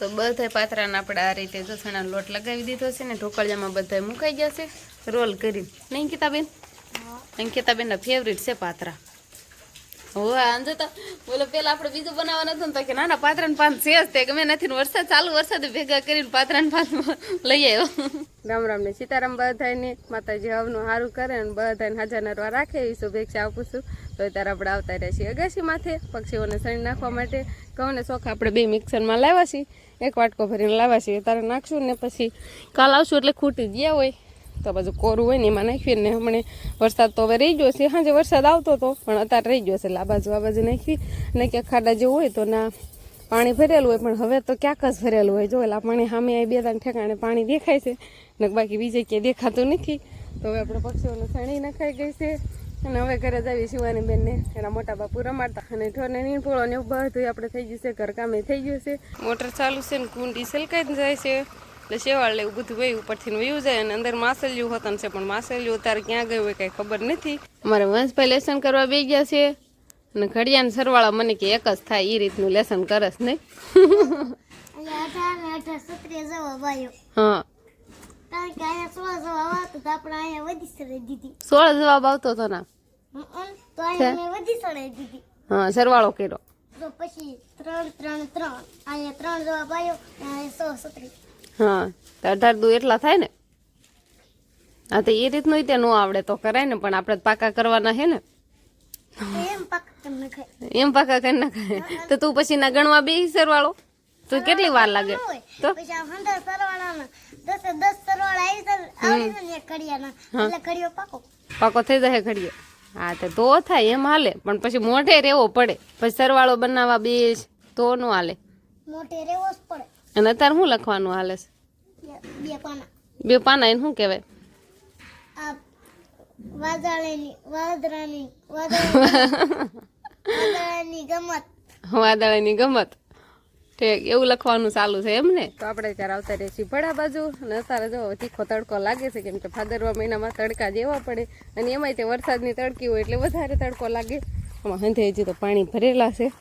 તો બધા પાત્રાને આપણે આ રીતે જસણા લોટ લગાવી દીધો છે ને ઢોકળિયામાં બધા મુકાઈ જશે રોલ કરી. નહીં અંકિતાબેન અંકિતાબેનના ફેવરિટ છે પાત્રા. જો તો બોલો, પેલા આપણે બીજું બનાવવાનું હતું તો કે ના ના પાન છે જ તે ગમે વરસાદ ચાલુ, વરસાદ ભેગા કરીને પાત્રા પાન લઈ આવ્યો. રામ રામ ને સીતારામ બધાને માતાજી હવનું સારું કરે અને બધાને નરવા રાખે, એવી શુભેચ્છા આપું છું. તો અત્યારે આપણે આવતા રહ્યા છીએ અગાસી માથે, પક્ષીઓને સણી નાખવા માટે. ઘઉં ને ચોખા આપણે બે મિક્સરમાં લાવ્યા છીએ. એક વાટકો ભરીને લાવ્યા છીએ. તારે નાખશું ને પછી કાલ આવશું એટલે ખૂટી ગયા હોય. તો બાજુ કોરું હોય ને એમાં નાખીએ ને હમણે વરસાદ તો હવે રહી ગયો છે. સાંજે વરસાદ આવતો હતો પણ અત્યારે રહી ગયો છે. એટલે આ બાજુ આ બાજુ નાખી અને ક્યાંક ખાડા જેવું હોય તો ના પાણી ભરેલું હોય. પણ હવે તો ક્યાંક જ ભરેલું હોય. જો એટલે પાણી સામે આવી બે ત્રણ ઠેકાણે પાણી દેખાય છે. ને બાકી બીજે ક્યાંય દેખાતું નથી. તો હવે આપણે પક્ષીઓને સણી નખાઈ ગઈ છે. અને હવે ઘરે જ આવી શિવાની બેનને. એના મોટા બાપુ રમાડતા. અને ઠોરને નીણપોળો ને એવું બધું આપણે થઈ ગયું છે. ઘર કામે થઈ ગયું છે. મોટર ચાલુ છે ને કુંડી સલકાઈ જાય છે. એટલે શેવાળ એવું બધું વયું ઉપરથી વયું જાય અને અંદર માસલિયું હોતન છે પણ માસલિયું અત્યારે ક્યાં ગયું હોય કઈ ખબર નથી. અમારે વંશભાઈ લેસન કરવા બે ગયા છે અને ઘડિયાને સરવાળા મને કે એક જ થાય એ રીતનું લેસન કરસ નહીં. હા. સોળ જવાબ આવતો તો આપણે અહીંયા વધી સડાઈ દીધી. સોળ જવાબ આવતો હતો ના? હમ, તો અહીંયા મેં વધી સડાઈ દીધી. હા સરવાળો કર્યો. પછી ત્રણ ત્રણ ત્રણ. અહીંયા ત્રણ જવાબ આવ્યો સો સત્રીસ હા તો અઢાર દુ એટલા થાય ને? હા તો એ રીતનું તે ન આવડે તો કરાય ને પણ આપણે પાકા કરવાના હે ને? એમ પાક કરી નાખાય તો તું પછી ના ગણવા બે સરવાળો? તો કેટલી વાર લાગે? તો? પાકો. થઈ જાય ઘડીએ હા તો તો થાય એમ હાલે પણ પછી મોઢે રહેવો પડે. પછી સરવાળો બનાવવા બે તો ન હાલે. મોઢે રેવો જ પડે. અને અત્યારે શું લખવાનું હાલે છે? બે- પાના. બે પાના એને શું કહેવાય? વાદળાની ગમત. વાદળની ગમત. ઠીક એવું લખવાનું ચાલુ છે એમ ને? તો આપણે ત્યારે આવતા રહીએ છીએ ભડા બાજુ. અને અત્યારે જો તીખો તડકો લાગે છે કેમ કે ભાદરવા મહિનામાં તડકા જેવા પડે. અને એમાંય તે વરસાદની તડકી હોય એટલે વધારે તડકો લાગે. આમાં હંધે હજી તો પાણી ભરેલા છે.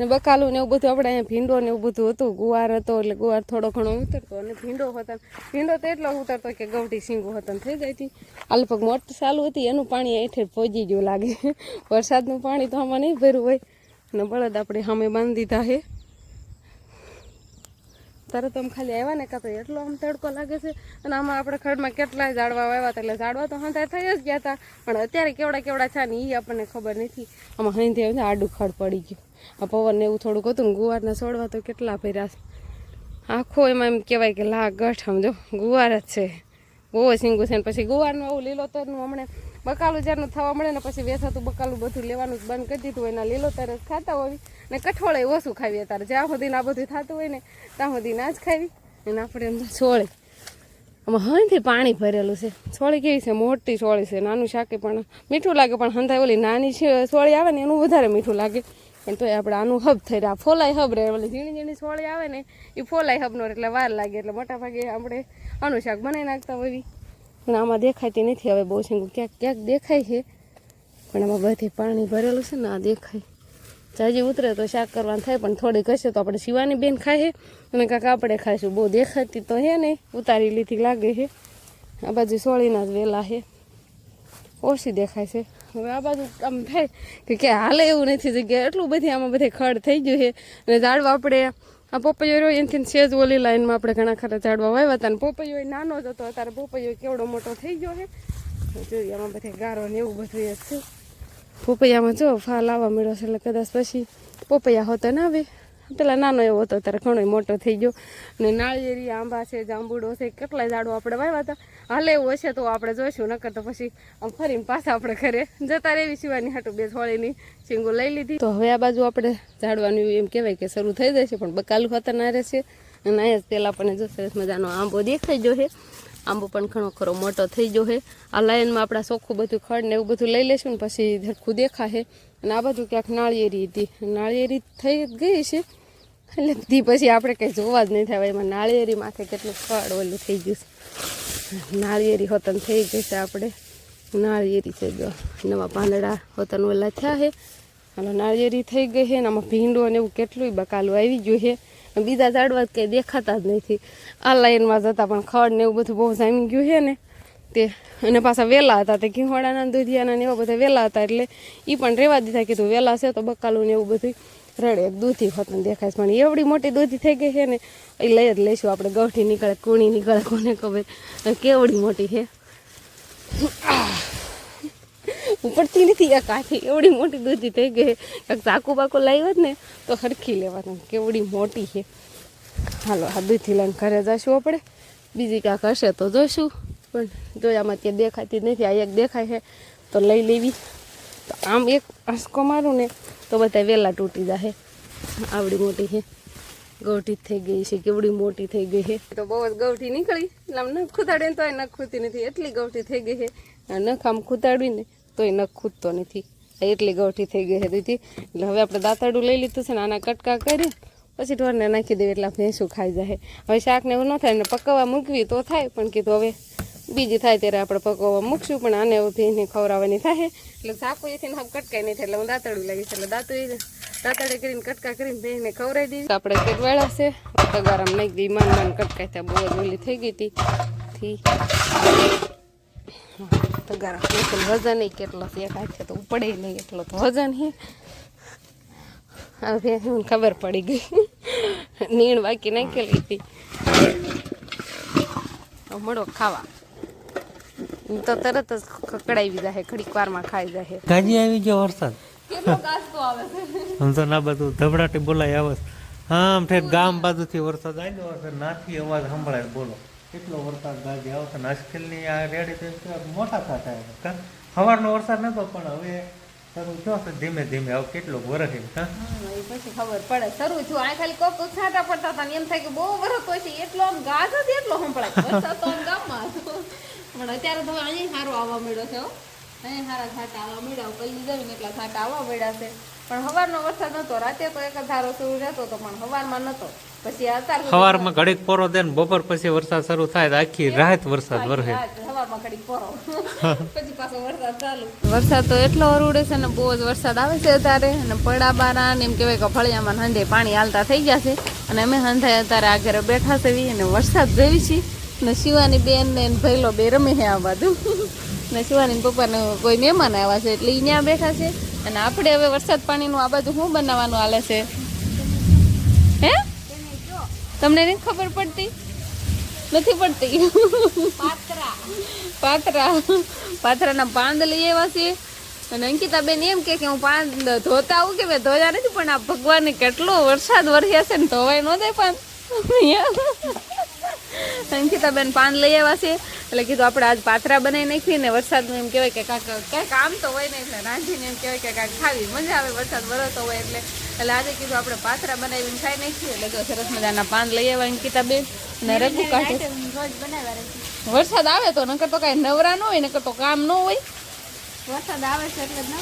ને બકાલું ને એવું બધું, આપણે અહીંયા ભીંડો ને એવું બધું હતું, ગુવાર હતો એટલે ગુવાર થોડો ઘણો ઉતરતો અને ભીંડો હતો. ભીંડો તો એટલો ઉતરતો કે ગવટી સિંગો હતો ને થઈ જાય હતી આ લગભગ મોટર ચાલુ હતી, એનું પાણી હેઠે પહોંચી ગયું લાગે. વરસાદનું પાણી તો આમાં નહીં ભર્યું હોય. અને બળદ આપણે સામે બાંધી દીધા છે. તરત આમ ખાલી આવ્યા ને કાં એટલો આમ તડકો લાગે છે. અને આમાં આપણે ખડમાં કેટલાય ઝાડવા વાવ્યા હતા એટલે ઝાડવા તો હંધા થઈ જ ગયા હતા. પણ અત્યારે કેવડા કેવડા છે ને એ આપણને ખબર નથી. આમાં હંધે આવે આડું ખડ પડી ગયું. આ પવન એવું થોડુંક હતું ને ગુવારના છોડવા તો કેટલા ભર્યા છે. આખો એમાં એમ કહેવાય કે લા ગઠ સમજો ગુવાર જ છે. બહુ સીંગું છે ને પછી ગુવારનું આવું લીલોતરનું હમણાં બકાલું જ્યારનું થવા મળે ને પછી વેસાતું બકાલું બધું લેવાનું જ બંધ કરી દીધું એના લીલોતર જ ખાતા હોય. ને કઠોળે ઓછું ખાવીએ તારે જ્યાં સુધી આ બધું થતું હોય ને, ત્યાં સુધી ના જ ખાવી અને આપણે એમ છોળે આમાં હંથી પાણી ભરેલું છે. છોળી કેવી છે? મોટી છોળી છે. નાનું શાકે પણ મીઠું લાગે, પણ હંધાય ઓલી નાની છે સોળી આવે ને, એનું વધારે મીઠું લાગે. પણ તોય આપણે આનું હબ થઈ રહ્યા. ફોલાય હબ રહે ઓલી ઝીણી ઝીણી સોળી આવે ને, એ ફોલાય હબનો એટલે વાર લાગે. એટલે મોટા ભાગે આપણે આનું શાક બનાવી નાખતા હોવી પણ આમાં દેખાતી નથી. હવે બહુ છે ક્યાંક ક્યાંક દેખાય છે, પણ આમાં બધે પાણી ભરેલું છે ને, આ દેખાય. જાજી ઉતરે તો શાક કરવાનું થાય, પણ થોડીક હશે તો આપણે શિવાની બેન ખાઈએ. અને કાંક આપણે ખાઈશું. બહુ દેખાતી તો હે નહીં. ઉતારી લીધી લાગે છે. આ બાજુ સોળીના જ વેલા છે. ઓછી દેખાય છે. હવે આ બાજુ આમ થાય કે કે હાલે એવું નથી જગ્યા. એટલું બધી આમાં બધે ખડ થઈ ગયું છે. અને ઝાડવા આપણે આ પોપૈયો રહ્યો, એનાથી સેજ ઓલી લાઈનમાં આપણે ઘણા ખરા ઝાડવા વાવ્યા હતા. અને પોપૈયો નાનો જ હતો. અત્યારે પોપૈયો કેવડો મોટો થઈ ગયો છે. જોઈએ આમાં બધે ગારો ને એવું બધું એ છે. પોપૈયામાં જો ફાલ આવવા મળ્યો છે એટલે કદાચ પછી પોપૈયા હોતો ના આવે પેલા નાનો એવો હતો ત્યારે ઘણો મોટો થઈ ગયો. અને નાળિયેરી, આંબા છે, જાંબુડો છે, કેટલાય ઝાડો આપણે વાવ્યા હતા. હાલે એવું હશે તો આપણે જોઈશું, નકર તો પછી આમ ફરીને પાછા આપણે ઘરે જતા રહેવી સિવાની હાટું બે થોડીની સિંગો લઈ લીધી. તો હવે આ બાજુ આપણે ઝાડવાનું એમ કહેવાય કે શરૂ થઈ જાય છે પણ બકાલું ના રહેશે અને અહીંયા જ પેલા આપણને જો મજાનો આંબો દેખાઈ ગયો છે. આંબો પણ ઘણો ખરો મોટો થઈ ગયો છે. આ લાઇનમાં આપણા ચોખ્ખું બધું ખડ ને એવું બધું લઈ લેશું ને પછી ધરખું દેખાશે. અને આ બાજુ ક્યાંક નાળિયેરી હતી. નાળિયેરી થઈ ગઈ છે. એટલે તી પછી આપણે કંઈ જોવા જ નહીં થાય. એમાં નાળિયેરી માથે કેટલું ખડ ઓલું થઈ ગયું છે. નાળિયેરી હોતન થઈ ગઈ છે આપણે. નાળિયેરી થઈ ગયો નવા પાંદડા હોતન ઓલા થયા છે. અને નાળિયેરી થઈ ગઈ છે અને આમાં ભીંડો ને એવું કેટલું બકાલું આવી ગયું છે. બીજા ઝાડવા કંઈ દેખાતા જ નથી. આ લાઈનમાં જતા પણ ખડ ને એવું બધું બહુ જામી ગયું છે ને, તે અને પાછા વહેલા હતા, તે ઘીવાડાના દૂધિયાના ને એવા બધા વહેલા હતા, એટલે એ પણ રહેવા દીધા, કીધું વહેલા છે તો બકાલું ને એવું બધું રડે. દૂધી હોતને દેખાય છે. પણ એવડી મોટી દૂધી થઈ ગઈ છે ને એ લઈ જ લઈશું આપણે, ગૌઠી નીકળે કુણી નીકળે, કોને ખબર. કેવડી મોટી છે. ઉપડતી નથી એક હાથી. એવડી મોટી દૂધી થઈ ગઈ કાંક ચાકુ બાકુ લાવ્યો જ ને, તો હરખી લેવાનું. કેવડી મોટી છે. હાલો, આ દૂધી લઈને ઘરે જશું આપણે. બીજી કાંક હશે તો જોઈશું પણ જોયામાં ત્યાં દેખાતી જ નથી, આ એક દેખાય છે, તો લઈ લેવી. તો આમ એક આંસકો મારું ને, તો બધા વહેલા તૂટી જશે આવડી મોટી છે. ગૌઠી થઈ ગઈ છે, કેવડી મોટી થઈ ગઈ છે. તો બહુ જ ગૌઠી નીકળી. એટલે આમ નખ ખૂતાડે તો નખ ખૂતી નથી. એટલી ગૌઠી થઈ ગઈ છે. આ નખ આમ ખૂતાડવી ને તોય નખ ખૂટતો નથી. એટલી ગૌઠી થઈ ગઈ હતી એટલે હવે આપણે દાંતરડું લઈ લીધું છે ને આના કટકા કરી, પછી ઢોરને નાખી દેવી એટલે ભેંસું ખાઈ જાય. હવે શાકને એવું ન થાય ને પકવવા મૂકવી તો થાય, પણ કીધું હવે બીજી થાય ત્યારે આપણે પકવવા મૂકશું, પણ આને એવું ભેંસને ખવડાવવાની થાય. એટલે શાકો એથી ને કટકાઈ નહીં થાય, એટલે હું દાંતરડું લાગીશ એટલે દાંતું દાંતડે કરીને કટકા કરીને ભેંસને ખવડાવી દીધી આપણે કેટવાળા છે. તગારામ નાખી દઈ માન માન કટકાઈ ત્યાં બહુ જ થઈ ગઈ હતી તગારા નાખેલ વજન નહીં કેટલો છે? એક હાથે તો ઉપડે નહીં એટલો તો વજન હે હવે મને ખબર પડી ગઈ. નીણ બાકી નાખેલી હતી. મળો ખાવા. તો તરત જ કકડાવી જાય ઘડીક વારમાં ખાઈ જાય ગાજી આવી ગયો વરસાદ. આમ તો ના બધું ધબડાટી બોલાય આવે આમ ઠેક ગામ બાજુથી વરસાદ આવ્યો નાથી અવાજ સંભળાય બોલો. કેટલો વરસાદ ગાજી આવતો ને આજકાલની આ રેડી મોટા થતા આવે. સવારનો વરસાદ નતો, પણ હવે શરૂ થયો છે, ધીમે ધીમે હવે કેટલો વરસે પછી ખબર પડે. શરૂ થયું, આ ખાલી કોક છાંટા પડતા હતા એમ થાય કે બહુ વરસ હોય છે એટલો આમ ગાજ જ એટલો સંભળાય. વરસાદ તો ગામમાં. પણ અત્યારે તો અહીં સારો આવવા મળ્યો છે અહીં સારા છાંટા આવવા મળ્યા. કલ્લી જમીને એટલા છાંટા આવવા મળ્યા છે. પણ સવારનો વરસાદ નતો, રાતે તો એક ધારો શરૂ રહેતો હતો, પણ સવારમાં નતો. પછી અત્યાર સવારમાં ઘડીક પોરો દે ને બપોર પછી વરસાદ શરૂ થાય તો આખી રાત વરસાદ વરસે સવારમાં ઘડીક પરો. પછી પાછો વરસાદ ચાલુ. વરસાદ તો એટલો અરૂડે છે ને બહુ જ વરસાદ આવે છે અત્યારે. અને પડા બારા ને એમ કહેવાય કે ફળિયામાં હંધે પાણી હાલતા થઈ ગયા છે. અને અમે હંધાય અત્યારે આ ઘરે બેઠા છે અને વરસાદ જોઈ છીએ ને શિવાની બેન ને ભૈલો બે રમે છે આ બાજુ. ને શિવાની પપ્પાને કોઈ મહેમાન આવ્યા છે એટલે ઈ ત્યાં બેઠા છે. અને આપણે હવે વરસાદ પાણીનું આ બાજુ શું બનાવવાનું હાલે છે? હે? તમને નથી ખબર પડતી? નથી પડતી. પાત્રા. પાત્રાના પાંદ લઈ આવ્યા છે અને અંકિતા બેન એમ કે કે હું પાંદ ધોતા આવું કે મેં ધોયા નથી પણ આ ભગવાનને કેટલો વરસાદ વરસ્યા છે ને ધોવાય ન દે અંકિતા બેન પાન લઈ આવ્યા છે. એટલે કીધું આપણે આજ પાત્રા બનાવી નાખીએ ને વરસાદનું એમ કહેવાય કે કાંક કાંઈક આમ તો હોય ને એટલે રાંધીને એમ કહેવાય કે કાંઈક ખાવી. મજા આવે વરસાદ વરસતો હોય એટલે. એટલે આજે કીધું આપણે પાથરા બનાવીને ખાઈ નાખીએ. એટલે સરસ મજાના પાન લઈ આવ્યા અંકિતા બેન. અને રઘુ કાઢે. વરસાદ આવે તો નકર તો કાંઈ નવરા ન હોય નકર તો કામ ન હોય. વરસાદ આવે છે એટલે જ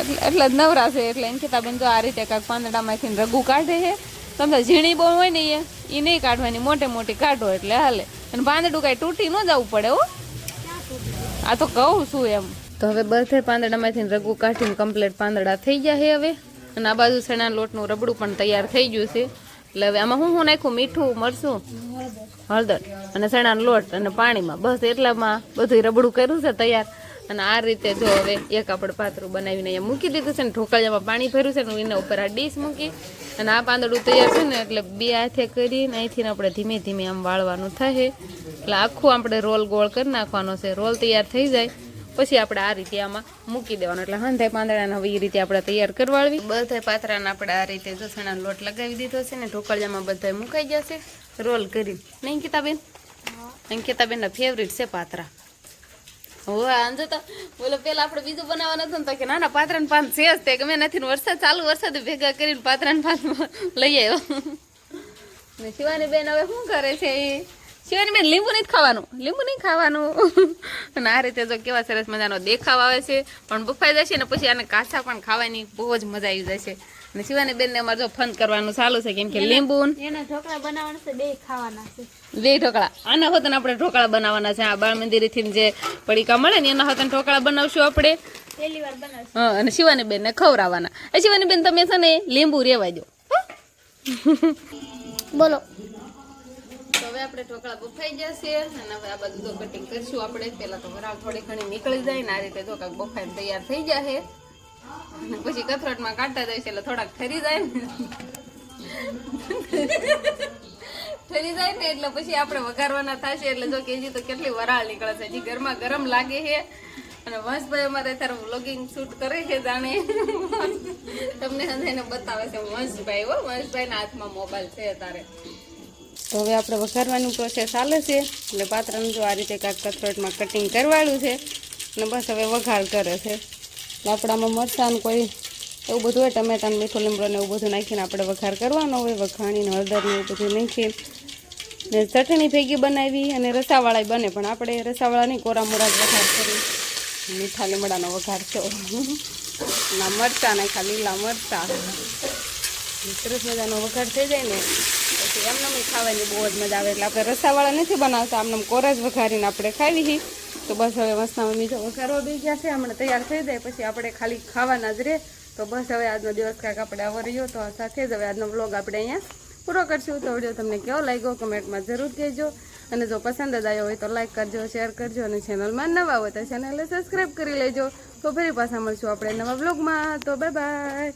એટલે એટલે જ નવરા છે. એટલે અંકિતા બેન જો આ રીતે કાંઈક પાંદડામાંથી રઘુ કાઢે છે. તમને ઝીણી બહુ હોય ને એ એ નહીં કાઢવાની મોટે મોટી કાઢો એટલે હાલે. અને પાંદડું કાંઈ તૂટી ન જવું પડે હો. આ તો કહું છું એમ. તો હવે બધે પાંદડામાંથી રઘુ કાઢીને કમ્પ્લીટ પાંદડા થઈ ગયા છે હવે. અને આ બાજુ ચણા લોટનું રબડું પણ તૈયાર થઈ ગયું છે. એટલે હવે આમાં હું શું નાખું? મીઠું, મરચું? હળદર. અને ચણાનો લોટ અને પાણીમાં. બસ એટલામાં બધું રબડું કર્યું છે તૈયાર. અને આ રીતે જો હવે એક આપણે પાત્રું બનાવીને અહીંયા મૂકી દીધું છે ને ઢોકળિયામાં પાણી ભર્યું છે ને એના ઉપર આ ડીશ મૂકી અને આ પાંદડું તૈયાર છે ને, એટલે બે હાથે કરીને અહીંથી આપણે ધીમે ધીમે આમ વાળવાનું થાય. એટલે આખું આપણે રોલ ગોળ કરી નાખવાનો છે. રોલ તૈયાર થઈ જાય. પછી આપણે આ રીતે આમાં મૂકી દેવાનું. એટલે હંધાય પાંદડાને હવે એ રીતે આપણે તૈયાર કરવાળવી. બધા પાત્રાને આપણે આ રીતે જસણા લોટ લગાવી દીધો છે ને ઢોકળિયામાં બધા મુકાઈ જશે રોલ કરી. નહીં અંકિતાબેન? અંકિતાબેનના ફેવરિટ છે પાત્રા. હવે આંજો તો બોલો પેલા આપણે બીજું બનાવવાનું હતું તો કે ના ના પાન છે જ તે. ગમે નથી વરસાદ ચાલુ વરસાદ ભેગા કરીને પાત્રા ને પાન લઈ આવ્યો. ને શિવાની બેન હવે શું કરે છે એ શિવાની બેન લીંબુ નહીં ખાવાનું. લીંબુ નહીં ખાવાનું. અને આ રીતે જો કેવા સરસ મજાનો દેખાવ આવે છે. પણ બફાઈ જશે ને પછી આને કાચા પણ ખાવાની બહુ જ મજા આવી જશે. અને શિવાની બેનને અમારે જો ફન કરવાનું ચાલુ છે કેમ કે લીંબુ એના ઢોકળા બનાવવાના છે બે ખાવાના છે. બે ઢોકળા. આના હોતને આપણે ઢોકળા બનાવવાના છે. આ બાળ મંદિરેથી જે પડીકા મળે ને એના હોતને ઢોકળા બનાવશું આપણે. પહેલી વાર બનાવશે. હા અને શિવાની બેનને ખવડાવવાના. એ શિવાની બેન તમે છે ને લીંબુ રેવા દો. બોલો. હવે આપણે ઢોકળા બફાઈ જશે અને હવે આ બધું કટિંગ કરીશું આપણે. પહેલાં તો વરાળ થોડી ઘણી નીકળી જાય ને આ રીતે ઢોકળા બફાઈને તૈયાર થઈ જશે અને પછી કથરોટમાં કાઢતા છે એટલે થોડાક ઠરી જાય ને. ઠરી જાય ને એટલે પછી આપણે વઘારવાના થશે એટલે જો કેજી તો કેટલી વરાળ નીકળે છે. હજી ગરમા ગરમ લાગે છે. અને વંશભાઈ અમારે અત્યારે વ્લોગિંગ શૂટ કરે છે જાણે. તમને બતાવે છે વંશભાઈ હો. વંશભાઈના હાથમાં મોબાઈલ છે તારે તો હવે આપણે વઘારવાનું પ્રોસેસ ચાલે છે. એટલે પાત્રનું જો આ રીતે કાંઈક કથરોટમાં કટિંગ કરવાળું છે અને બસ હવે વઘાર કરે છે. આપણામાં મરચાંનું કોઈ એવું બધું હોય ટમેટાનું મીઠું લીમડો એવું બધું નાખીને આપણે વઘાર કરવાનો હોય. વઘાણીને હળદર ને એવું બધું નાખીને ને ચટણી ભેગી બનાવી અને રસાવાળા બને, પણ આપણે રસાવાળા નહીં, કોરા મોરા વઘાર કરી મીઠા લીમડાનો વઘાર છે ના, મરચાં નાખ્યા લીલા મરચાં. સરસ મજાનો વઘાર થઈ જાય ને. પછી એમને ખાવાની બહુ જ મજા આવે. એટલે આપણે રસાવાળા નથી બનાવતા. આમને કોરા જ વઘારીને આપણે ખાવી તો બસ હવે મસ્તના મમ્મી જો વઘારવા બી ગયા છે. હમણાં તૈયાર થઈ જાય. પછી આપણે ખાલી ખાવાના જ રહે તો બસ હવે આજનો દિવસ કાંઈક આપણે આવો રહ્યો તો સાથે જ હવે આજનો બ્લોગ આપણે અહીંયા પૂરો કરશું. તો વીડિયો તમને કેવો લાગ્યો કમેન્ટમાં જરૂર કહેજો. અને જો પસંદ જ આવ્યો હોય તો લાઇક કરજો, શેર કરજો અને ચેનલમાં નવા હોય તો ચેનલને સબસ્ક્રાઈબ કરી લેજો. તો ફરી પાછા મળશું આપણે નવા બ્લોગમાં તો બાય બાય.